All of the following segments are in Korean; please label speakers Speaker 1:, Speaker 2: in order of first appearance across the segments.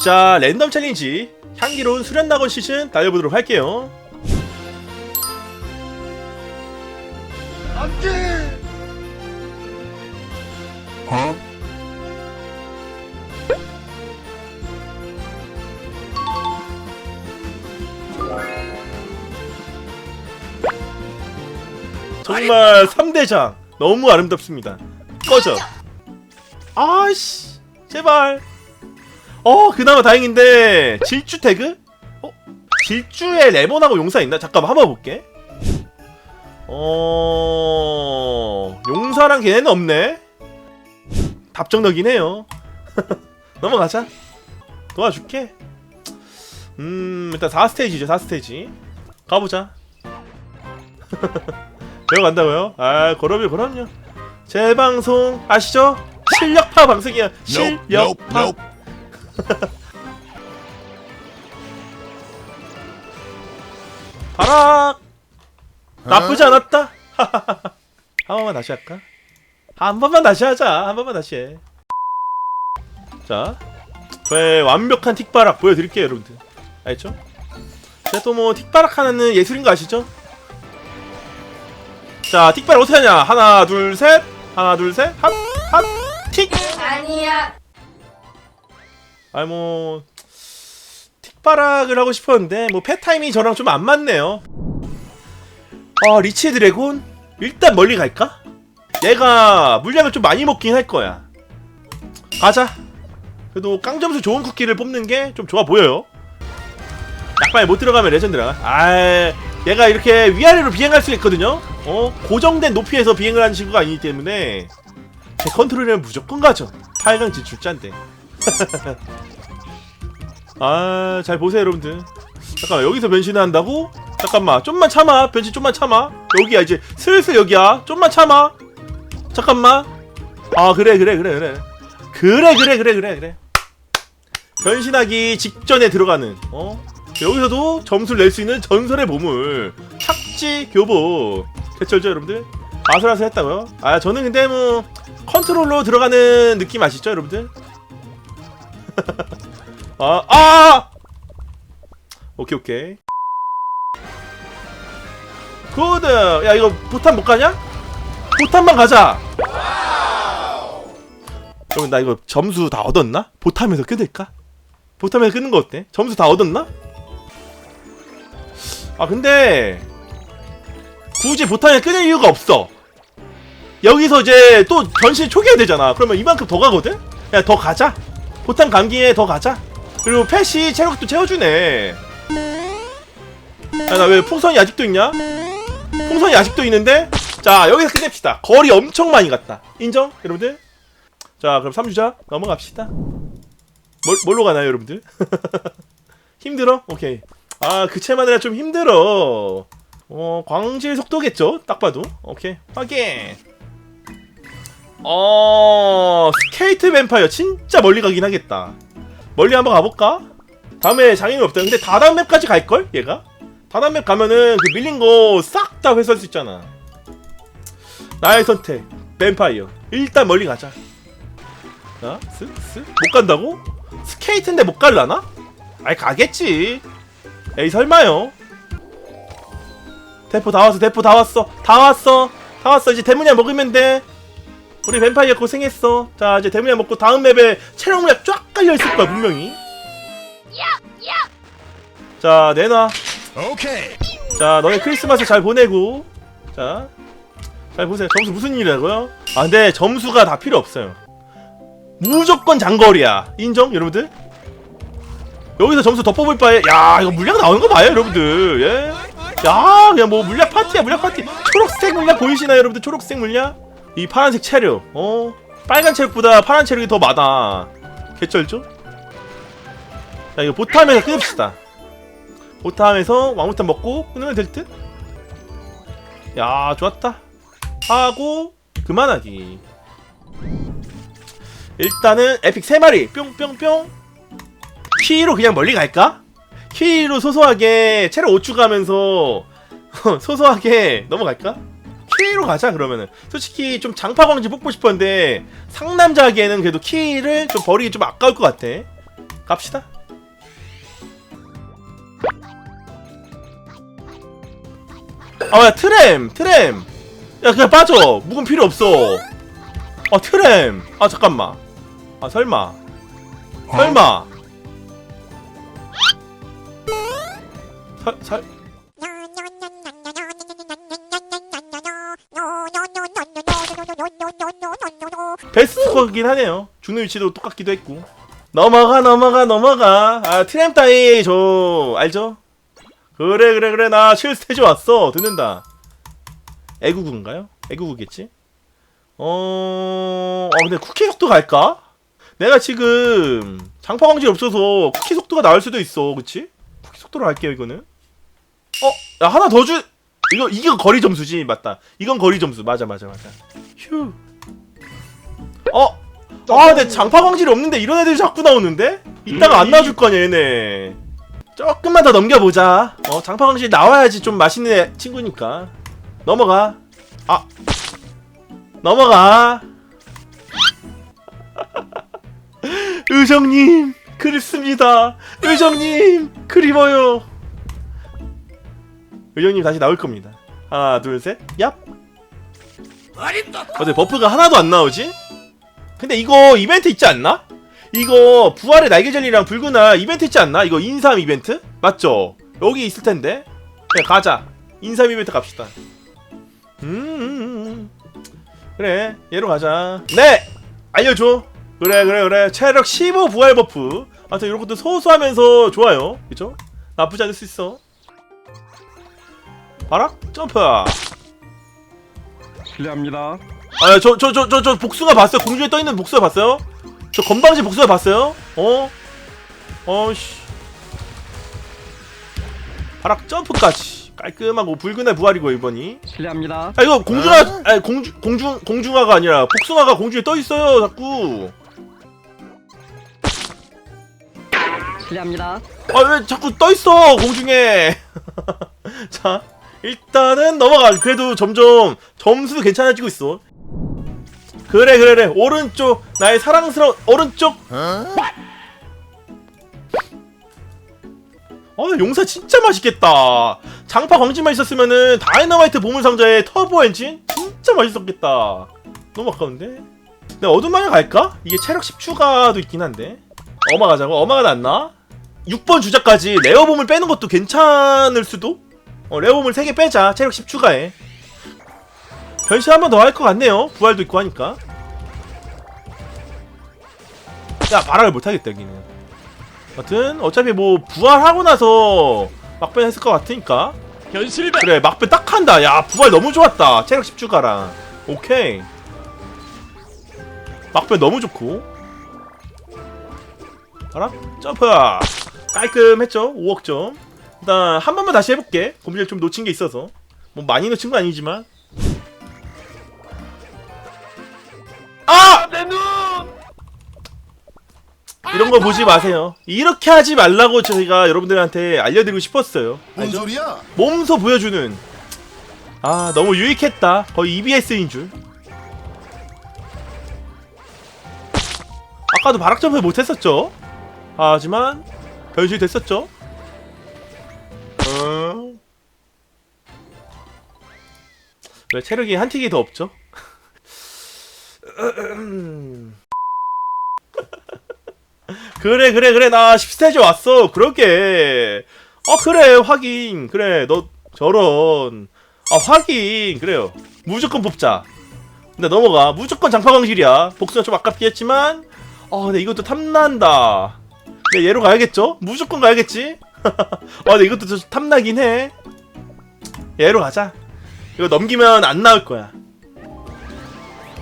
Speaker 1: 자 랜덤 챌린지. 향기로운 수련낙원 시즌 달려보도록 할게요. 정말 3대장. 너무 아름답습니다. 꺼져. 아씨 제발 어 그나마 다행인데 질주 태그? 어? 질주에 레몬하고 용사 있나? 잠깐만 한번 볼게. 어... 용사랑 걔네는 없네. 답정너긴 해요. 넘어가자. 도와줄게. 음 일단 4스테이지죠 4스테이지. 가보자. 배워간다고요? 아 그럼요 그럼요 제 방송 아시죠? 실력파 방송이야. 실력파 바락! 나쁘지 않았다. 한 번만 다시 할까? 한 번만 다시 하자. 한 번만 다시 해 자 저의 완벽한 틱바락 보여드릴게요 여러분들. 알죠? 제가 또뭐 틱바락 하나는 예술인 거 아시죠? 자 틱바락 어떻게 하냐? 하나 둘 셋. 하나 둘셋합합틱.
Speaker 2: 아니야.
Speaker 1: 아니 뭐 틱바락을 하고 싶었는데 뭐 패타임이 저랑 좀 안 맞네요. 아 리치 드래곤? 일단 멀리 갈까? 얘가 물량을 좀 많이 먹긴 할 거야. 가자. 그래도 깡점수 좋은 쿠키를 뽑는 게 좀 좋아 보여요. 약발 못 들어가면 레전드라. 아 얘가 이렇게 위아래로 비행할 수 있거든요? 어? 고정된 높이에서 비행을 하는 친구가 아니기 때문에 제 컨트롤이면 무조건 가죠. 8강 진출자인데 아, 잘 보세요, 여러분들. 잠깐만, 여기서 변신을 한다고? 잠깐만, 좀만 참아. 변신 좀만 참아. 여기야, 이제 슬슬 여기야. 좀만 참아. 잠깐만. 아, 그래, 그래, 그래, 그래. 그래, 그래, 그래, 그래, 그래. 변신하기 직전에 들어가는, 어? 여기서도 점수를 낼 수 있는 전설의 보물. 착지 교보. 개쩔죠, 여러분들? 아슬아슬 했다고요? 아, 저는 근데 뭐, 컨트롤로 들어가는 느낌 아시죠, 여러분들? 아, 아! 오케이, 오케이. 굿! 야, 이거 보탄 못 가냐? 보탄만 가자! 그러면 나 이거 점수 다 얻었나? 보탐에서 끊을까? 보탐에서 끊는 거 어때? 점수 다 얻었나? 아, 근데, 굳이 보탐에 끊을 이유가 없어. 여기서 이제 또 변신 초기화 되잖아. 그러면 이만큼 더 가거든? 야, 더 가자. 보탐 감기에 더 가자. 그리고 펫이 체력도 채워주네. 야, 나 왜 풍선이 아직도 있냐? 풍선이 아직도 있는데? 자, 여기서 끝냅시다. 거리 엄청 많이 갔다. 인정? 여러분들? 자, 그럼 3주자 넘어갑시다. 뭘, 뭘로 가나요, 여러분들? 힘들어? 오케이. 아, 그 채마느라 좀 힘들어. 어, 광질 속도겠죠? 딱 봐도. 오케이. 확인. 어, 스케이트 뱀파이어 진짜 멀리 가긴 하겠다. 멀리 한번 가볼까? 다음에 장애물 없다. 근데 다다음 맵까지 갈걸? 얘가? 다다음 맵 가면은 그 밀린 거 싹 다 회수할 수 있잖아. 나의 선택. 뱀파이어. 일단 멀리 가자. 자, 스, 스. 못 간다고? 스케이트인데 못 갈라나? 아이, 가겠지. 에이, 설마요. 대포 다 왔어, 대포 다 왔어. 다 왔어. 다 왔어. 이제 대문야 먹으면 돼. 우리 뱀파이어 고생했어. 자, 이제 대문야 먹고 다음 맵에 체력 물약 쫙 깔려 있을 거야, 분명히. 자, 내놔.
Speaker 3: Okay.
Speaker 1: 자, 너네 크리스마스 잘 보내고. 자, 잘 보세요. 점수 무슨 일이라고요? 아, 근데 점수가 다 필요 없어요. 무조건 장거리야. 인정, 여러분들? 여기서 점수 더 뽑을 바에, 야, 이거 물량 나오는 거 봐요, 여러분들. 예? 야, 그냥 뭐 물량 파티야, 물량 파티. 초록색 물량 보이시나요, 여러분들? 초록색 물량? 이 파란색 체력, 어? 빨간 체력보다 파란 체력이 더 많아. 개쩔죠? 자, 이거 보탐에서 끊읍시다. 보탐에서 왕부터 먹고 끊으면 될 듯? 야 좋았다 하고 그만하기 일단은 에픽 3마리 뿅뿅뿅 키로 그냥 멀리 갈까? 키로 소소하게 체력 5 추가하면서 소소하게 넘어갈까? 키로 가자 그러면은 솔직히 좀 장파 광지 뽑고 싶었는데 상남자 하기에는 그래도 키를 좀 버리기 좀 아까울 것 같아 갑시다. 아, 야, 트램, 트램. 야, 그냥 빠져. 묵은 필요 없어. 아, 트램. 아, 잠깐만. 아, 설마. 설마. 설, 설. 베스트거긴 하네요. 죽는 위치도 똑같기도 했고. 넘어가, 넘어가, 넘어가. 아, 트램 따위, 저, 알죠? 그래, 그래, 그래. 나 실스테이지 왔어. 듣는다. 애구구인가요? 애구구겠지? 어, 어, 근데 쿠키 속도 갈까? 내가 지금 장파 광질이 없어서 쿠키 속도가 나올 수도 있어. 그치? 쿠키 속도로 할게요, 이거는. 어, 야, 하나 더 주, 이거, 이거 거리 점수지. 맞다. 이건 거리 점수. 맞아, 맞아, 맞아. 휴. 어, 아, 근데 장파 광질이 없는데 이런 애들이 자꾸 나오는데? 이따가 안 나와줄 거냐, 얘네. 조금만 더 넘겨보자. 어, 장파 광질 나와야지 좀 맛있는 애 친구니까. 넘어가. 아. 넘어가. 의정님, 그립습니다. 의정님, 그리워요. 의정님 다시 나올 겁니다. 하나, 둘, 셋, 얍. 어제 버프가 하나도 안 나오지? 근데 이거 이벤트 있지 않나? 이거 부활의 날개젤리랑 붉은 알 이벤트 있지 않나? 이거 인삼 이벤트? 맞죠? 여기 있을 텐데. 그래 가자. 인삼 이벤트 갑시다. 음. 그래 얘로 가자. 네 알려줘. 그래 그래 그래 체력 15 부활 버프. 아무튼 이런 것도 소소하면서 좋아요. 그죠? 나쁘지 않을 수 있어. 봐라 점프.
Speaker 2: 실례합니다.
Speaker 1: 아 저 저 저 저 저 복숭아 봤어요? 공중에 떠 있는 복숭아 봤어요? 저 건방지 복숭아 봤어요? 어? 어씨. 바락 점프까지 깔끔하고 붉은의 부활이고 이번이.
Speaker 2: 실례합니다.
Speaker 1: 아 이거 공중아 아니 공주 공중 공중아가 아니라 복숭아가 공중에 떠 있어요 자꾸.
Speaker 2: 실례합니다.
Speaker 1: 아 왜 자꾸 떠 있어 공중에. 자 일단은 넘어가. 그래도 점점 점수 괜찮아지고 있어. 그래 그래 그래 오른쪽 나의 사랑스러운 오른쪽. 어 용사 진짜 맛있겠다. 장파 광질만 있었으면은 다이너마이트 보물 상자에 터보 엔진 진짜 맛있었겠다. 너무 아까운데. 근데 어둠방에 갈까? 이게 체력 10 추가도 있긴 한데. 어마 가자고. 어마가 낫나? 6번 주자까지 레어 보물 빼는 것도 괜찮을 수도? 어, 레어 보물 3개 빼자. 체력 10 추가해. 변신 한 번 더 할 것 같네요. 부활도 있고 하니까. 야, 발악을 못하겠다, 여기는. 여튼, 어차피 뭐, 부활하고 나서 막변 했을 것 같으니까.
Speaker 3: 현실이다.
Speaker 1: 그래, 막변 딱 한다. 야, 부활 너무 좋았다. 체력 10 추가랑. 오케이. 막변 너무 좋고. 알아? 점프! 깔끔했죠? 5억점. 일단, 한 번만 다시 해볼게. 고민을 좀 놓친 게 있어서. 뭐, 많이 놓친 건 아니지만. 이런 거 보지 마세요. 이렇게 하지 말라고 저희가 여러분들한테 알려드리고 싶었어요.
Speaker 4: 뭔
Speaker 1: 알죠?
Speaker 4: 소리야?
Speaker 1: 몸소 보여주는 아 너무 유익했다 거의 EBS인 줄 아까도 바락 점프 못했었죠 하지만 변신이 됐었죠 어... 왜 체력이 한 틱이 더 없죠 그래 그래 그래. 나 10스테이지 왔어. 그러게. 어 그래. 확인. 그래. 너 저런. 아 확인. 그래요. 무조건 뽑자. 근데 넘어가. 무조건 장파 광실이야. 복수가 좀 아깝긴 했지만. 어 근데 이것도 탐난다. 근데 얘로 가야겠죠? 무조건 가야겠지? 아 근데 이것도 좀 탐나긴 해. 얘로 가자. 이거 넘기면 안 나올 거야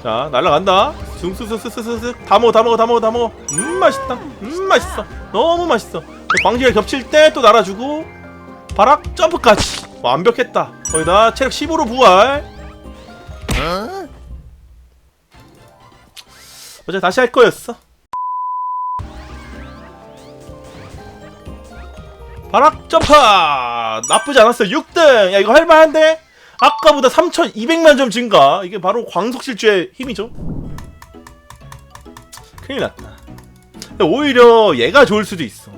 Speaker 1: 자 날라간다. 숭숭숭숭숭숭. 다 먹어 다 먹어 다 먹어 다 먹어. 음 맛있다. 음 맛있어. 너무 맛있어. 광지가 겹칠 때 또 날아주고 바락 점프까지. 완벽했다. 거기다 체력 15로 부활.
Speaker 4: 어?
Speaker 1: 어제 다시 할 거였어. 바락 점프! 나쁘지 않았어 6등. 야 이거 할만한데 아까보다 3200만 점 증가 이게 바로 광석실주의 힘이죠 큰일 났다 오히려 얘가 좋을 수도 있어.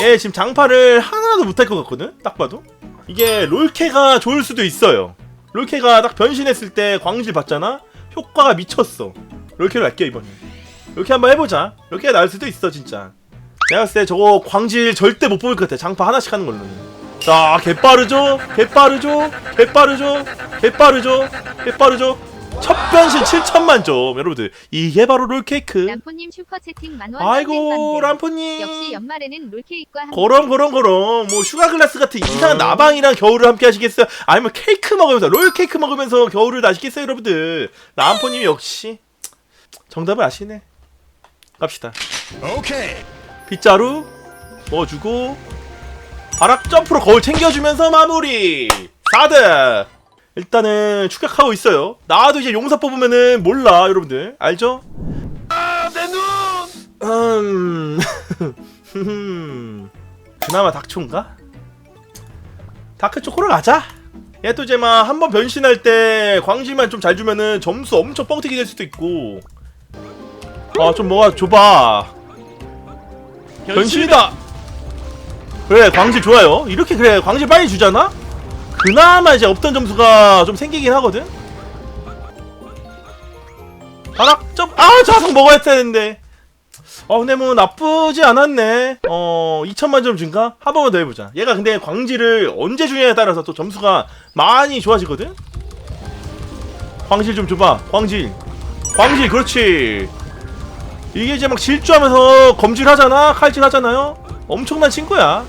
Speaker 1: 얘 지금 장파를 하나도 못할 것 같거든? 딱 봐도? 이게 롤캐가 좋을 수도 있어요. 롤캐가 딱 변신했을 때 광질 받잖아? 효과가 미쳤어. 롤캐로 할게 이번에. 롤캐 한번 해보자. 롤캐가 나을 수도 있어 진짜. 내가 봤을 때 저거 광질 절대 못 뽑을 것 같아. 장파 하나씩 하는 걸로는. 자, 개빠르죠? 개빠르죠? 개빠르죠? 개빠르죠? 개빠르죠? 첫 변신 7천만 점. 여러분들, 이게 바로 롤케이크.
Speaker 2: 람포님 슈퍼 채팅 만원
Speaker 1: 아이고, 람포님.
Speaker 2: 역시 연말에는 롤케이크와 함께
Speaker 1: 그럼 그럼 그럼 뭐 슈가 글라스 같은 이상한 나방이랑 겨울을 함께 하시겠어요? 아니면 케이크 먹으면서 롤 케이크 먹으면서 겨울을 나시겠어요, 여러분들? 람포님 역시 정답을 아시네. 갑시다.
Speaker 4: Okay.
Speaker 1: 빗자루 넣어주고 바락 점프로 거울 챙겨주면서 마무리 4등 일단은 추격하고 있어요 나도 이제 용사 뽑으면은 몰라 여러분들 알죠?
Speaker 4: 아 내 눈.
Speaker 1: 음... 그나마 닥초인가? 다크 초코로 가자 얘 또 이제 막 한 번 변신할 때 광질만 좀 잘 주면은 점수 엄청 뻥튀기 될 수도 있고 아 좀 뭐가 줘봐 변신이다. 그래 광질 좋아요. 이렇게 그래 광질 빨리 주잖아. 그나마 이제 없던 점수가 좀 생기긴 하거든. 바락 점아 자석 먹어야 되는데. 어 근데 뭐 나쁘지 않았네. 어 2천만 점 증가 한 번만 더 해보자. 얘가 근데 광질을 언제 주냐에 따라서 또 점수가 많이 좋아지거든. 광질 좀 줘봐. 광질. 광질 그렇지. 이게 이제 막 질주하면서 검질하잖아 칼질하잖아요 엄청난 친구야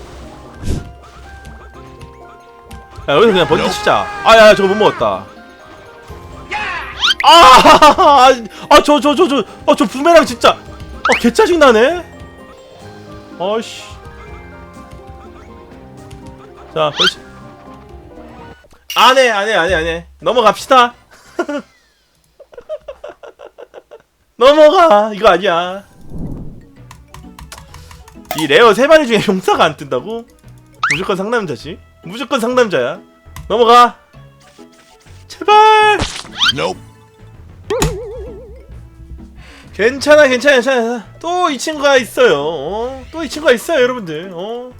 Speaker 1: 야 여기서 그냥 번지 치자. 아야 저거 못 먹었다. 아아저 저 저저어저 부메랑 진짜. 어 개짜증 나네? 어이씨. 자 벌써. 안해 안해 안해 안해. 넘어갑시다. 넘어가. 이거 아니야. 이 레어 세 마리 중에 용사가 안 뜬다고? 무조건 상남자지 무조건 상남자야. 넘어가. 제발!
Speaker 4: Nope.
Speaker 1: 괜찮아 괜찮아 괜찮아. 또 이 친구가 있어요. 어? 또 이 친구가 있어요 여러분들. 어?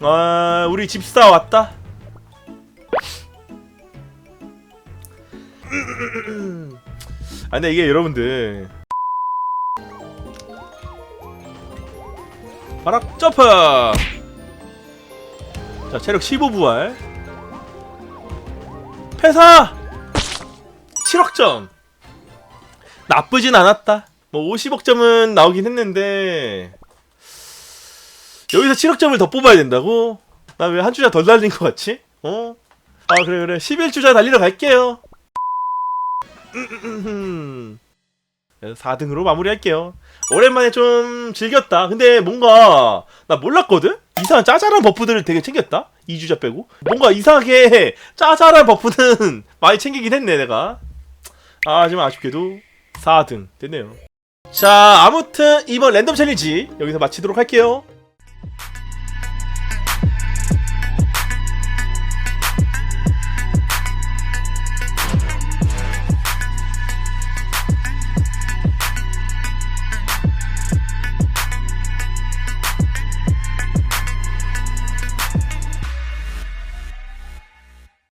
Speaker 1: 아 우리 집사 왔다. 아 근데 이게 여러분들. 바락 점프 자 체력 15 부활. 패사! 7억점. 나쁘진 않았다. 뭐 50억 점은 나오긴 했는데 여기서 7억 점을 더 뽑아야 된다고? 나 왜 한 주자 덜 달린 것 같지? 어? 아 그래 그래. 11주자 달리러 갈게요. 4등으로 마무리할게요. 오랜만에 좀 즐겼다. 근데 뭔가 나 몰랐거든? 이상한 짜잘한 버프들을 되게 챙겼다? 2주자 빼고? 뭔가 이상하게 짜잘한 버프는 많이 챙기긴 했네 내가. 아 하지만 아쉽게도 4등 됐네요. 자 아무튼 이번 랜덤 챌린지 여기서 마치도록 할게요